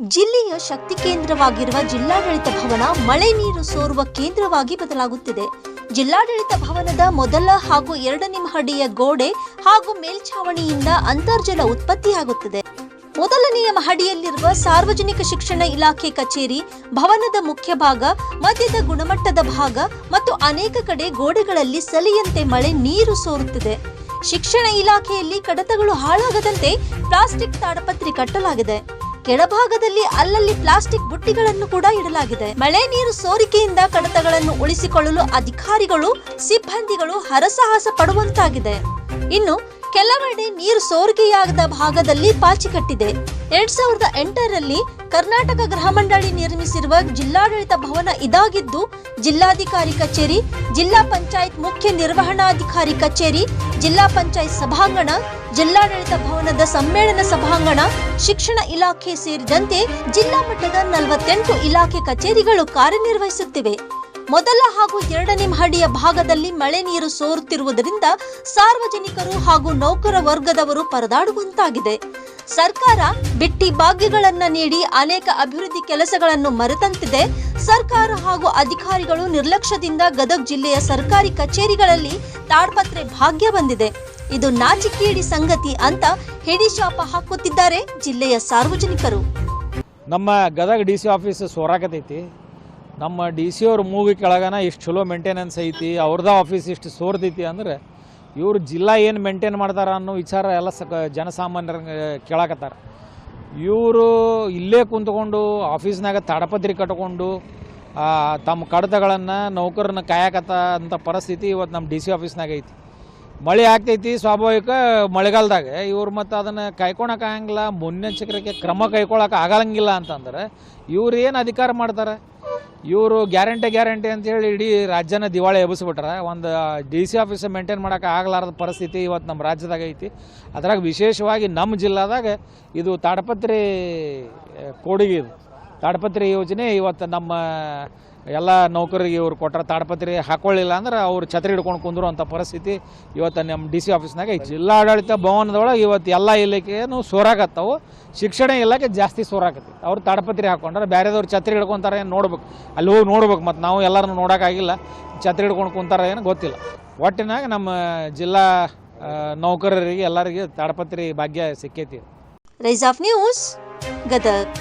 ಜಿಲ್ಲೆಯ ಶಕ್ತಿ ಕೇಂದ್ರವಾಗಿರುವ ಜಿಲ್ಲಾಡಳಿತ ಭವನ ಮಳೆ ನೀರು ಸೋರುವ ಕೇಂದ್ರವಾಗಿ ಬದಲಾಗುತ್ತಿದೆ. ಜಿಲ್ಲಾಡಳಿತ ಭವನದ ಮೊದಲ ಹಾಗೂ ಎರಡನೇ ಮಹಡಿಯ ಗೋಡೆ ಹಾಗೂ ಮೇಲ್ಛಾವಣಿಯಿಂದ ಅಂತರ್ಜಲ ಉತ್ಪತ್ತಿಯಾಗುತ್ತದೆ. ಮೊದಲನೆಯ ಮಹಡಿಯಲ್ಲಿರುವ ಸಾರ್ವಜನಿಕ ಶಿಕ್ಷಣ ಇಲಾಖೆ ಕಚೇರಿ, ಭವನದ ಮುಖ್ಯ ಭಾಗ ಮಧ್ಯದ ಗುಣಮಟ್ಟದ ಭಾಗ ಮತ್ತು ಅನೇಕ ಕಡೆ ಗೋಡೆಗಳಲ್ಲಿ ಸಲಿಯಂತೆ ಮಳೆ ನೀರು ಸೋರುತ್ತಿದೆ. ಶಿಕ್ಷಣ ಇಲಾಖೆಯಲ್ಲಿ ಕಡತಗಳು ಹಾಳಾಗದಂತೆ ಪ್ಲಾಸ್ಟಿಕ್ ತಾಡಪತ್ರಿ ಕಟ್ಟಲಾಗಿದೆ. ಕೆಳಭಾಗದಲ್ಲಿ ಅಲ್ಲಲ್ಲಿ ಪ್ಲಾಸ್ಟಿಕ್ ಬುಟ್ಟಿಗಳನ್ನು ಕೂಡ ಇಡಲಾಗಿದೆ. ಮಳೆ ನೀರು ಸೋರಿಕೆಯಿಂದ ಕಡತಗಳನ್ನು ಉಳಿಸಿಕೊಳ್ಳಲು ಅಧಿಕಾರಿಗಳು, ಸಿಬ್ಬಂದಿಗಳು ಹರಸಾಹಸ ಪಡುವಂತಾಗಿದೆ. ಇನ್ನು ಕೆಲವೆಡೆ ನೀರು ಸೋರಿಕೆಯಾಗದ ಭಾಗದಲ್ಲಿ ಪಾಚಿ ಕಟ್ಟಿದೆ. ಎರಡ್ ಸಾವಿರದ ಎಂಟರಲ್ಲಿ ಕರ್ನಾಟಕ ಗೃಹ ಮಂಡಳಿ ನಿರ್ಮಿಸಿರುವ ಜಿಲ್ಲಾಡಳಿತ ಭವನ ಇದಾಗಿದ್ದು, ಜಿಲ್ಲಾಧಿಕಾರಿ ಕಚೇರಿ, ಜಿಲ್ಲಾ ಪಂಚಾಯತ್ ಮುಖ್ಯ ನಿರ್ವಹಣಾಧಿಕಾರಿ ಕಚೇರಿ, ಜಿಲ್ಲಾ ಪಂಚಾಯತ್ ಸಭಾಂಗಣ, ಜಿಲ್ಲಾಡಳಿತ ಭವನದ ಸಮ್ಮೇಳನ ಸಭಾಂಗಣ, ಶಿಕ್ಷಣ ಇಲಾಖೆ ಸೇರಿದಂತೆ ಜಿಲ್ಲಾ ಮಟ್ಟದ ನಲವತ್ತೆಂಟು ಇಲಾಖೆ ಕಚೇರಿಗಳು ಕಾರ್ಯನಿರ್ವಹಿಸುತ್ತಿವೆ. ಮೊದಲ ಹಾಗೂ ಎರಡನೇ ಮಹಡಿಯ ಭಾಗದಲ್ಲಿ ಮಳೆ ನೀರು ಸೋರುತ್ತಿರುವುದರಿಂದ ಸಾರ್ವಜನಿಕರು ಹಾಗೂ ನೌಕರ ವರ್ಗದವರು ಪರದಾಡುವಂತಾಗಿದೆ. ಸರ್ಕಾರ ಬಿಟ್ಟಿ ಭಾಗ್ಯಗಳನ್ನ ನೀಡಿ ಅನೇಕ ಅಭಿವೃದ್ಧಿ ಕೆಲಸಗಳನ್ನು ಮರೆತಂತಿದೆ. ಸರ್ಕಾರ ಹಾಗೂ ಅಧಿಕಾರಿಗಳು ನಿರ್ಲಕ್ಷ್ಯದಿಂದ ಗದಗ ಜಿಲ್ಲೆಯ ಸರ್ಕಾರಿ ಕಚೇರಿಗಳಲ್ಲಿ ತಾಡ್ಪತ್ರೆ ಭಾಗ್ಯ ಬಂದಿದೆ. ಇದು ನಾಚಿಕೇಡಿ ಸಂಗತಿ ಅಂತ ಹಿಡಿಶಾಪ ಹಾಕುತ್ತಿದ್ದಾರೆ ಜಿಲ್ಲೆಯ ಸಾರ್ವಜನಿಕರು. ನಮ್ಮ ಗದಗ ಡಿ ಸಿ ಆಫೀಸ್ ಸೋರಾಕತೈತಿ. ನಮ್ಮ ಡಿ ಸಿ ಅವ್ರ ಮೂಗಿ ಕೆಳಗನ ಇಷ್ಟು ಚಲೋ ಮೇಂಟೆನೆನ್ಸ್ ಐತಿ, ಅವ್ರದ ಆಫೀಸ್ ಇಷ್ಟು ಸೋರ್ದೈತಿ ಅಂದ್ರೆ ಇವರು ಜಿಲ್ಲಾ ಏನು ಮೇಂಟೈನ್ ಮಾಡ್ತಾರ ಅನ್ನೋ ವಿಚಾರ ಎಲ್ಲ ಸಕ ಜನಸಾಮಾನ್ಯರ ಕೇಳಾಕತ್ತಾರ. ಇವರು ಇಲ್ಲೇ ಕುಂತ್ಕೊಂಡು ಆಫೀಸ್ನಾಗ ತಾಡಪತ್ರಿ ಕಟ್ಕೊಂಡು ತಮ್ಮ ಕಡತಗಳನ್ನು ನೌಕರನ್ನ ಕಾಯಕತ್ತ ಅಂತ ಪರಿಸ್ಥಿತಿ ಇವತ್ತು ನಮ್ಮ ಡಿ ಸಿ ಆಫೀಸ್ನಾಗ ಐತಿ. ಮಳೆ ಆಗ್ತೈತಿ ಸ್ವಾಭಾವಿಕ ಮಳೆಗಾಲದಾಗ. ಇವ್ರು ಮತ್ತು ಅದನ್ನು ಕಾಯ್ಕೊಳಕ್ಕೆ ಆಗಂಗಿಲ್ಲ, ಮುನ್ನೆಚ್ಚರಿಕೆ ಕ್ರಮ ಕೈಕೊಳಕ್ಕೆ ಆಗಲಂಗಿಲ್ಲ ಅಂತಂದ್ರೆ ಇವ್ರು ಏನು ಅಧಿಕಾರ ಮಾಡ್ತಾರೆ? ಇವರು ಗ್ಯಾರಂಟಿ ಗ್ಯಾರಂಟಿ ಅಂತೇಳಿ ಇಡೀ ರಾಜ್ಯನ ದಿವಾಳಿ ಎಬ್ಬಿಸ್ಬಿಟ್ರೆ ಒಂದು ಡಿ ಸಿ ಆಫೀಸ್ ಮೇಂಟೈನ್ ಮಾಡೋಕೆ ಆಗಲಾರದ ಪರಿಸ್ಥಿತಿ ಇವತ್ತು ನಮ್ಮ ರಾಜ್ಯದಾಗ ಐತಿ. ಅದ್ರಾಗ ವಿಶೇಷವಾಗಿ ನಮ್ಮ ಜಿಲ್ಲಾದಾಗ ಇದು ತಾಡಪತ್ರಿ ಕೊಡುಗೆ ಇದು. ತಾಡಪತ್ರಿ ಯೋಜನೆ ಇವತ್ತು ನಮ್ಮ ಎಲ್ಲ ನೌಕರಿಗೆ ಇವ್ರು ಕೊಟ್ಟರೆ ತಾಡಪತ್ರಿ ಹಾಕೊಳ್ಳಿಲ್ಲ ಅಂದ್ರೆ ಅವ್ರು ಛತ್ರಿ ಹಿಡ್ಕೊಂಡು ಕುಂದಿರುವಂಥ ಪರಿಸ್ಥಿತಿ ಇವತ್ತು ನಮ್ಮ ಡಿ ಸಿ ಆಫೀಸ್ನಾಗ ಜಿಲ್ಲಾಡಳಿತ ಭವನದೊಳಗೆ ಇವತ್ತು ಎಲ್ಲ ಇಲಾಖೆಯೂ ಸೋರಾಗತ್ತವು ಶಿಕ್ಷಣ ಇಲಾಖೆ ಜಾಸ್ತಿ ಸೋರಾಗತ್ತೆ ಅವ್ರು ತಾಡಪತ್ರಿ ಹಾಕೊಂಡ್ರೆ ಬೇರೆದವ್ರು ಛತ್ರಿ ಹಿಡ್ಕೊಂತಾರೆ ಏನು ನೋಡ್ಬೇಕು. ಅಲ್ಲಿ ಹೋಗಿ ನೋಡ್ಬೇಕು ಮತ್ತು ನಾವು ಎಲ್ಲರನ್ನು ನೋಡೋಕ್ಕಾಗಿಲ್ಲ. ಛತ್ರಿ ಹಿಡ್ಕೊಂಡು ಕುಂತಾರ ಏನು ಗೊತ್ತಿಲ್ಲ. ಒಟ್ಟಿನಾಗ ನಮ್ಮ ಜಿಲ್ಲಾ ನೌಕರರಿಗೆ ಎಲ್ಲರಿಗೆ ತಾಡಪತ್ರಿ ಭಾಗ್ಯ ಸಿಕ್ಕೈತಿ. Rise of news Gadag.